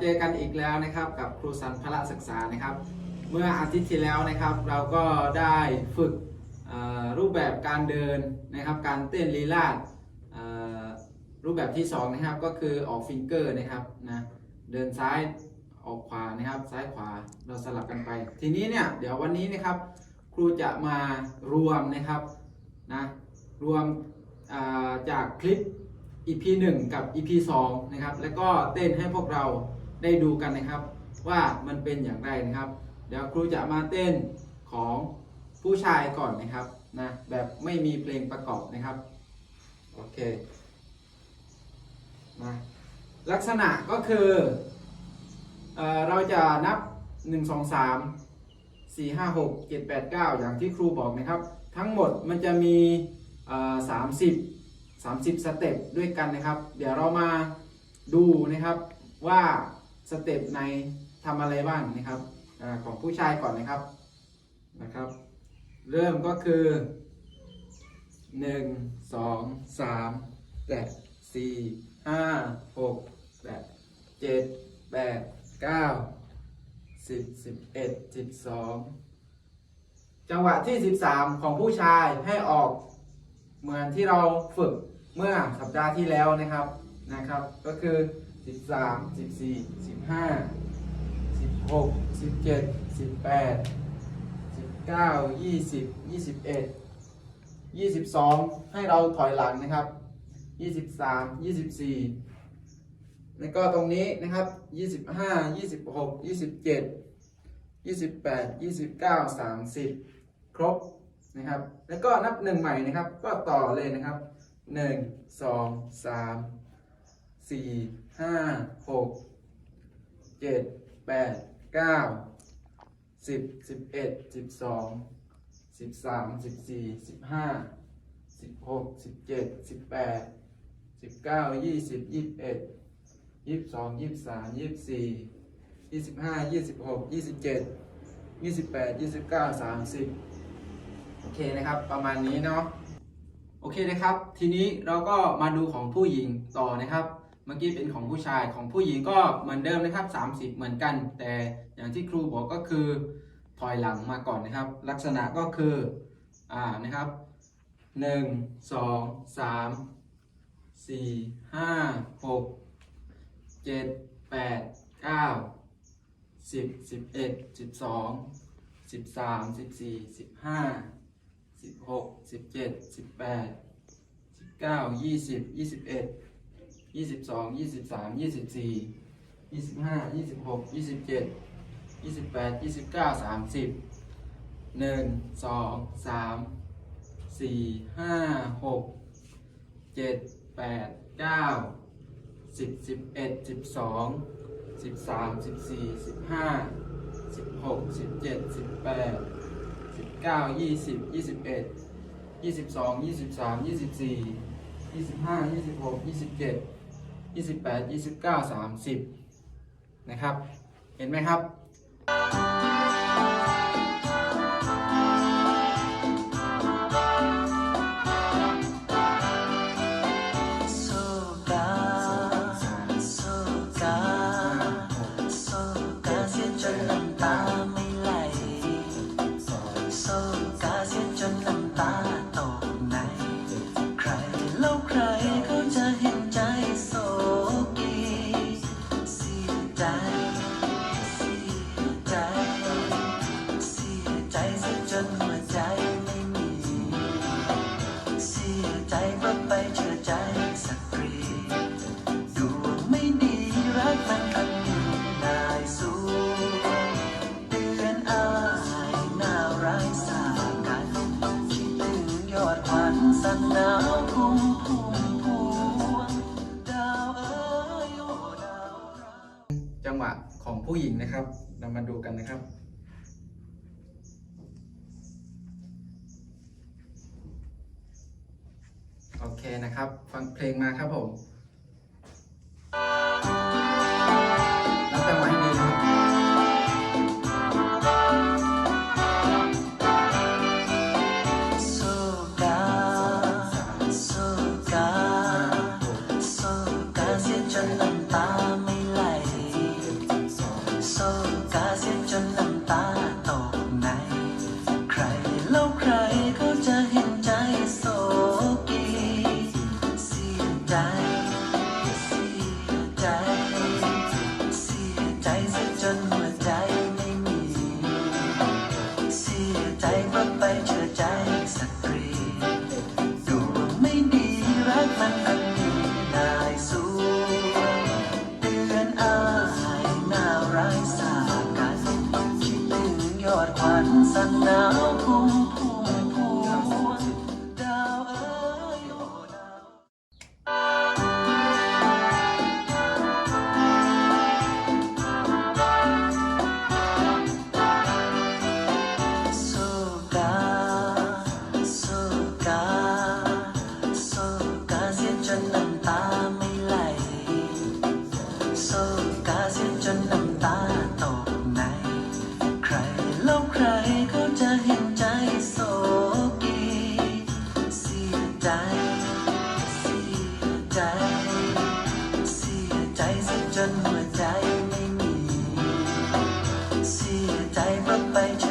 เจอกันอีกแล้วนะครับกับครูสันพละศึกษานะครับ เมื่ออาทิตย์ที่แล้วนะครับ เราก็ได้ฝึกรูปแบบการเดินนะครับ การเต้นลีลาดรูปแบบที่สองนะครับก็คือออกฟิงเกอร์นะครับนะเดินซ้ายออกขวานะครับ ซ้ายขวาเราสลับกันไป ทีนี้เนี่ยเดี๋ยววันนี้นะครับ ครูจะมารวมนะครับนะรวมจากคลิป EP 1 กับ EP 2 นะครับ แล้วก็เต้นให้พวกเรา ได้ดูกันนะครับ ว่ามันเป็นอย่างไรนะครับ เดี๋ยวครูจะมาเต้นของผู้ชายก่อนนะครับนะแบบไม่มีเพลงประกอบนะครับโอเคมาลักษณะก็คือเอเราจะนับ 1 2 3 4 5 6 7 8 9 อย่างที่ครูบอกนะครับ ทั้งหมดมันจะมีเอ่อ30 30สเต็ปด้วยกันนะครับ เดี๋ยวเรามาดูนะครับว่า สเต็ปในทำอะไรบ้างนะครับอของผู้ชายก่อนนะครับนะครับ เริ่มก็คือ 1 2 3แปดสี่ห้าหกแปดเจ็ดแปดเก้าสิบสิบเอ็ดสิบสองจังหวะที่ 13 ของผู้ชายให้ออกเหมือนที่เราฝึกเมื่อสัปดาห์ที่แล้วนะครับนะครับ ก็คือ 13 14 15 16 17 18 19 20 21 22ให้เราถอยหลังนะครับ23 24แล้วก็ตรงนี้นะครับ25 26 27 28 29 30ครบนะครับ แล้วก็นับหนึ่งใหม่นะครับ ก็ต่อเลยนะครับ สี่ห้าหกเจ็ดแปดเก้าสิบสิบเอ็ดสิบสองสิบสามสิบสี่สิบห้าสิบหกสิบเจ็ดสิบแปดสิบเก้ายี่สิบยี่สิบเอ็ดยี่สิบสองยี่สิบสามยี่สิบสี่ยี่สิบห้ายี่สิบหกยี่สิบเจ็ดยี่สิบแปดยี่สิบเก้าสามสิบโอเคนะครับ ประมาณนี้เนาะโอเคนะครับ ทีนี้เราก็มาดูของผู้หญิงต่อนะครับ เมื่อกี้เป็นของผู้ชายของผู้หญิงก็เหมือนเดิมนะครับ 30 เหมือนกัน แต่อย่างที่ครูบอกก็คือถอยหลังมาก่อนนะครับ ลักษณะก็คืออ่านะครับ 1 2 3 4 5 6 7 8 9 10 11 12 13 14 15 16 17 18 19 20 21 ยี่สิบสองยี่สิบสามยี่สิบสี่ยี่สิบห้ายี่สิบหกยี่สิบเจ็ดยี่สิบแปดยี่สิบเก้าสามสิบหนึ่งสองสามสี่ห้าหกเจ็ดแปดเก้าสิบสิบเอ็ดสิบสองสิบสามสิบสี่สิบห้าสิบหกสิบเจ็ดสิบแปดสิบเก้ายี่สิบยี่สิบเอ็ดยี่สิบสองยี่สิบสามยี่สิบสี่ยี่สิบห้ายี่สิบหกยี่สิบเจ็ด 28 29 30 นะครับ เห็นไหมครับ ใจสตรีดวงไม่ดีรักมันอันมีนายสูเตือนอายน่าร้ายสากันคิดถึงยอดขวัญสันหนาวพุ่มพุ่มพวงดาวเอ๋ยโอ้ดาวจังหวะของผู้หญิงนะครับ เรามาดูกันนะครับ โอเคนะครับ ฟังเพลงมาครับผมรับจังหวะให้ดีนะครับสู้กันสู้กันสู้กันเสียจน time. ใจเมื่อไป